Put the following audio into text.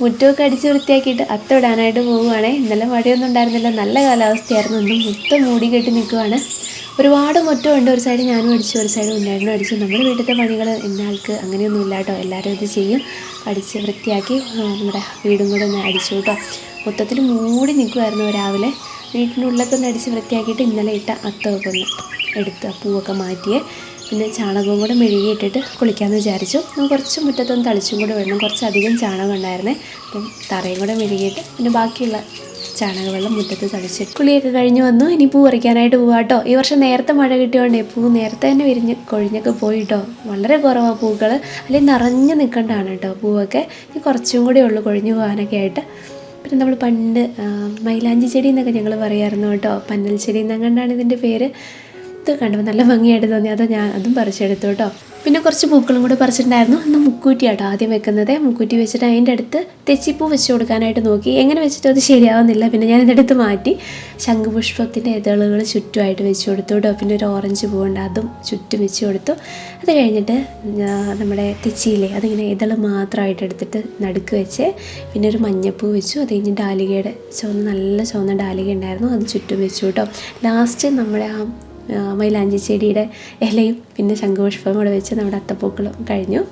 മുറ്റമൊക്കെ അടിച്ച് വൃത്തിയാക്കിയിട്ട് അത്ത ഇടാനായിട്ട് പോവുകയാണേ. ഇന്നലെ മഴയൊന്നും ഉണ്ടായിരുന്നില്ല. നല്ല കാലാവസ്ഥയായിരുന്നു. ഇന്നും മുറ്റം മൂടി കെട്ടി നിൽക്കുവാണ്. ഒരുപാട് മുറ്റമുണ്ട്. ഒരു സൈഡ് ഞാനും അടിച്ചു ഒരു സൈഡ് ഉണ്ണേട്ടനും അടിച്ചു. നമ്മുടെ വീട്ടിലത്തെ പണികൾ എന്നാൾക്ക് അങ്ങനെയൊന്നും ഇല്ല കേട്ടോ. എല്ലാവരും ഇത് ചെയ്യും. അടിച്ച് വൃത്തിയാക്കി നമ്മുടെ വീടും കൂടെ ഒന്ന് അടിച്ചു കേട്ടോ. മൊത്തത്തിൽ മൂടി നിൽക്കുമായിരുന്നു രാവിലെ. വീട്ടിനുള്ളിലൊക്കെ ഒന്ന് അടിച്ച് വൃത്തിയാക്കിയിട്ട് ഇന്നലെ ഇട്ട അത്തമൊക്കെ ഒന്ന് എടുത്ത് പൂവൊക്കെ മാറ്റിയേ. പിന്നെ ചാണകവും കൂടെ മെഴുകിയിട്ടിട്ട് കുളിക്കാമെന്ന് വിചാരിച്ചു. കുറച്ച് മുറ്റത്തൊന്ന് തളിച്ചും കൂടെ വിടണം കുറച്ചധികം ചാണകം ഉണ്ടായിരുന്നേ. അപ്പം തറയും കൂടെ മെഴുകിയിട്ട് പിന്നെ ബാക്കിയുള്ള ചാണകവെള്ളം മുറ്റത്ത് തളിച്ച് കുളിയൊക്കെ കഴിഞ്ഞ് വന്നു. ഇനി പൂ പറിക്കാനായിട്ട് പോവാം കേട്ടോ ഈ വർഷം നേരത്തെ മഴ കിട്ടിയോണ്ടേ പൂ നേരത്തെ തന്നെ വിരിഞ്ഞ് കൊഴിഞ്ഞൊക്കെ പോയി കേട്ടോ വളരെ കുറവാണ് പൂക്കൾ അല്ലെങ്കിൽ നിറഞ്ഞു നിൽക്കേണ്ടതാണ് കേട്ടോ പൂവൊക്കെ. ഇനി കുറച്ചും കൂടെ ഉള്ളൂ കൊഴിഞ്ഞു പോകാനൊക്കെ ആയിട്ട്. പിന്നെ നമ്മൾ പണ്ട് മൈലാഞ്ചി ചെടി എന്നൊക്കെ ഞങ്ങൾ പറയായിരുന്നു കേട്ടോ പന്നൽ ചെടി എന്നങ്ങണ്ടാണ് ഇതിന്റെ പേര്. ഇത് കണ്ടപ്പോൾ നല്ല ഭംഗിയായിട്ട് തോന്നി. അത് ഞാൻ അതും പറിച്ചെടുത്തു കേട്ടോ. പിന്നെ കുറച്ച് പൂക്കളും കൂടെ പറിച്ചിട്ടുണ്ടായിരുന്നു. അന്ന് മുക്കൂറ്റിയാട്ടോ ആദ്യം വെക്കുന്നത്. മുക്കൂറ്റി വെച്ചിട്ട് അതിന്റെ അടുത്ത് തെച്ചിപ്പൂ വെച്ച് കൊടുക്കാനായിട്ട് നോക്കി. എങ്ങനെ വെച്ചിട്ട് അത് ശരിയാവുന്നില്ല. പിന്നെ ഞാൻ ഇതെടുത്ത് മാറ്റി. ശംഖുപുഷ്പത്തിന്റെ ഇതളുകൾ ചുറ്റുമായിട്ട് വെച്ച് കൊടുത്തു കേട്ടോ. പിന്നെ ഒരു ഓറഞ്ച് പൂവുണ്ട് അതും ചുറ്റും വെച്ച് കൊടുത്തു. അത് കഴിഞ്ഞിട്ട് നമ്മുടെ തെച്ചിയിലെ അതിങ്ങനെ ഇതൾ മാത്രമായിട്ട് എടുത്തിട്ട് നടുക്ക് വെച്ച് പിന്നെ ഒരു മഞ്ഞപ്പൂ വെച്ചു. അത് കഴിഞ്ഞ് ഡാലികയുടെ ചുവന്ന നല്ല ചുവന്ന ഡാലിക ഉണ്ടായിരുന്നു. അത് ചുറ്റും വെച്ചു കേട്ടോ. ലാസ്റ്റ് നമ്മുടെ ആ, മൈലാഞ്ചി ചെടിയുടെ ഇലയും പിന്നെ ശംഖുപുഷ്പവും കൂടെ വെച്ച് നമ്മുടെ അത്തപ്പൂക്കളും കഴിഞ്ഞു.